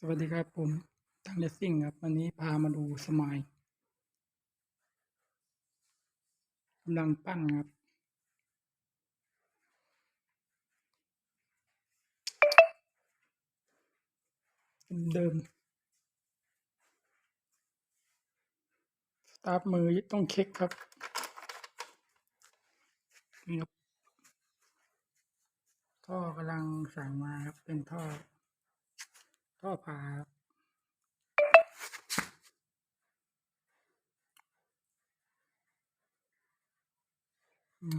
สวัสดีครับผมทางเลสซิ่งครับ วันนี้พามาดูสมายกำลังปั้นครับ เดิมสตาร์ทมือต้องเช็คครับนี่ครับท่อกำลังสั่งมาครับ เป็นท่อ ท่อพา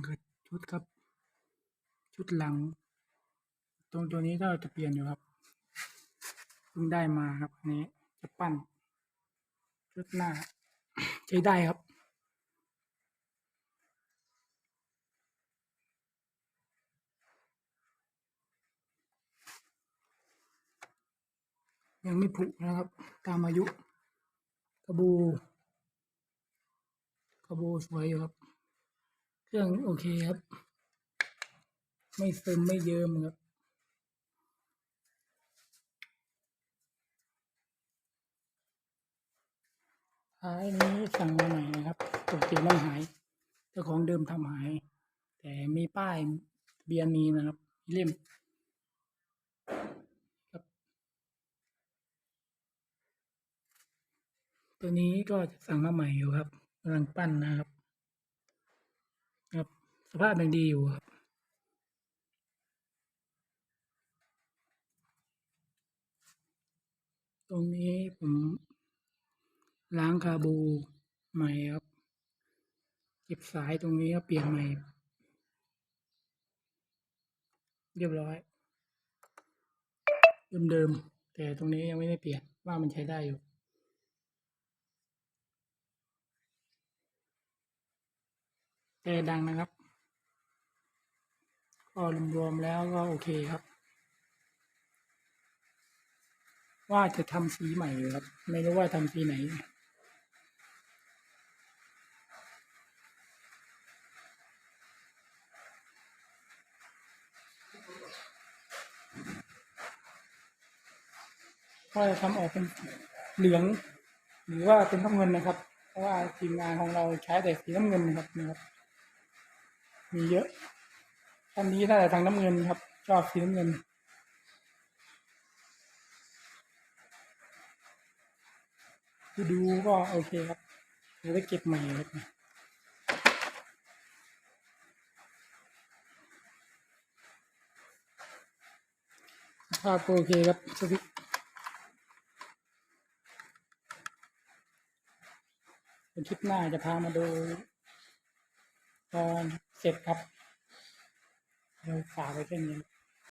คือชุดครับ ชุดหลัง ตรงตัวนี้ก็จะเปลี่ยนอยู่ครับเพิ่งได้มาครับอันนี้จะปั้น ชุดหน้า ใช้ได้ครับ ยังไม่ผุนะครับ ตามอายุ กระบู กระบูสวยอยู่ครับ เครื่องโอเคครับ ไม่ซึมไม่เยิ้มครับท้ายนี้สั่งมาใหม่นะครับปกติไม่หายเจ้าของเดิมทำหาย แต่มีป้ายเบียนมีนะครับเล่มครับ ตัวนี้ก็จะสั่งมาใหม่อยู่ครับกำลังปั้นนะครับ ครับ สภาพยังดีอยู่ครับตรงนี้ผมล้างคาบูใหม่ครับ เก็บสายตรงนี้ก็เปลี่ยนใหม่ เรียบร้อย เดิมๆแต่ตรงนี้ยังไม่ได้เปลี่ยนว่ามันใช้ได้อยู่ แต่ดังนะครับ ก็รวมๆแล้วก็โอเคครับ ว่าจะทำสีใหม่ครับ ไม่รู้ว่าทำสีไหนก็จะทำออกเป็นเหลือง หรือว่าเป็นน้ำเงินนะครับ เพราะว่าทีมงานของเราใช้แต่สีน้ำเงินนะครับนะครับ มีเยอะท่านนี้น่าจะทางน้ำเงินครับ ชอบสีน้ำเงิน ดูก็โอเคครับเดี๋ยวไปเก็บใหม่ครับภาพโอเคครับสวิตช์เป็นคลิปหน้าจะพามาดูตอน เสร็จครับ เดี๋ยวฝากไว้แค่นี้